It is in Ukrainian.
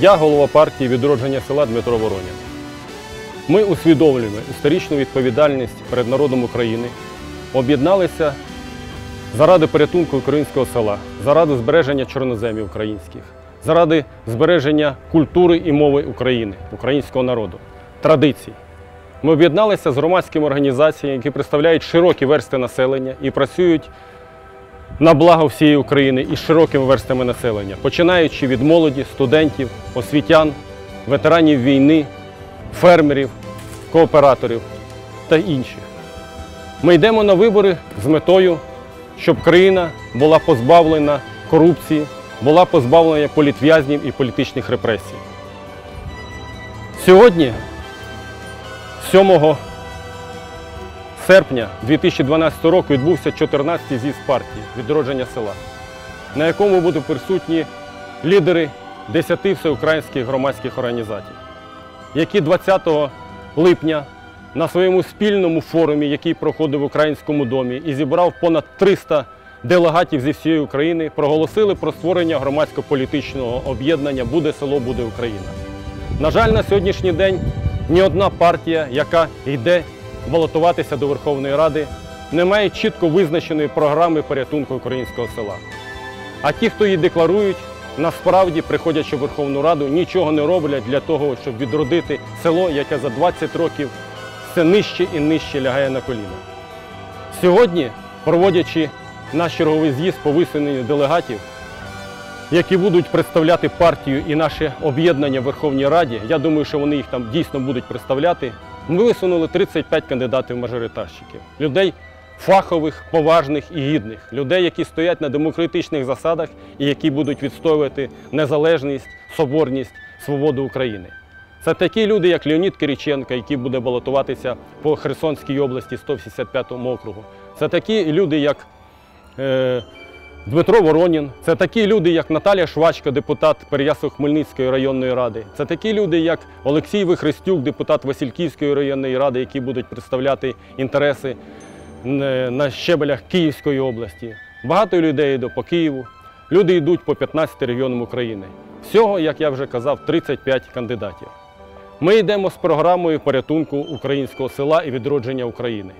Я голова партії відродження села Дмитро Воронін. Ми усвідомлюємо історичну відповідальність перед народом України, об'єдналися заради порятунку українського села, заради збереження чорноземів українських, заради збереження культури і мови України, українського народу, традицій. Ми об'єдналися з громадськими організаціями, які представляють широкі версти населення і працюють на благо всієї України із широкими верстами населення, починаючи від молоді, студентів, освітян, ветеранів війни, фермерів, кооператорів та інших. Ми йдемо на вибори з метою, щоб країна була позбавлена корупції, була позбавлена політв'язнів і політичних репресій. Сьогодні, 7 серпня 2012 року відбувся 14-й з'їзд партії відродження села, на якому будуть присутні лідери 10 всеукраїнських громадських організацій, які 20 липня на своєму спільному форумі, який проходив в Українському домі і зібрав понад 300 делегатів зі всієї України, проголосили про створення громадсько-політичного об'єднання Буде село, буде Україна. На жаль, на сьогоднішній день ні одна партія, яка йде балотуватися до Верховної Ради, не має чітко визначеної програми порятунку українського села. А ті, хто її декларують, насправді, приходячи в Верховну Раду, нічого не роблять для того, щоб відродити село, яке за 20 років все нижче і нижче лягає на коліна. Сьогодні, проводячи наш черговий з'їзд по висуненню делегатів, які будуть представляти партію і наше об'єднання в Верховній Раді, я думаю, що вони їх там дійсно будуть представляти. Ми висунули 35 кандидатів мажоритарщиків, людей фахових, поважних і гідних, людей, які стоять на демократичних засадах і які будуть відстоювати незалежність, соборність, свободу України. Це такі люди, як Леонід Кириченко, який буде балотуватися по Херсонській області 155 округу. Це такі люди, як е, Дмитро Воронін, це такі люди, як Наталія Швачка, депутат Переяслав-Хмельницької районної ради. Це такі люди, як Олексій Вихрестюк, депутат Васильківської районної ради, які будуть представляти інтереси е, на щебелях Київської області. Багато людей йде по Києву. Люди йдуть по 15 регіонам України. Всього, як я вже казав, 35 кандидатів. Ми йдемо з програмою порятунку українського села і відродження України.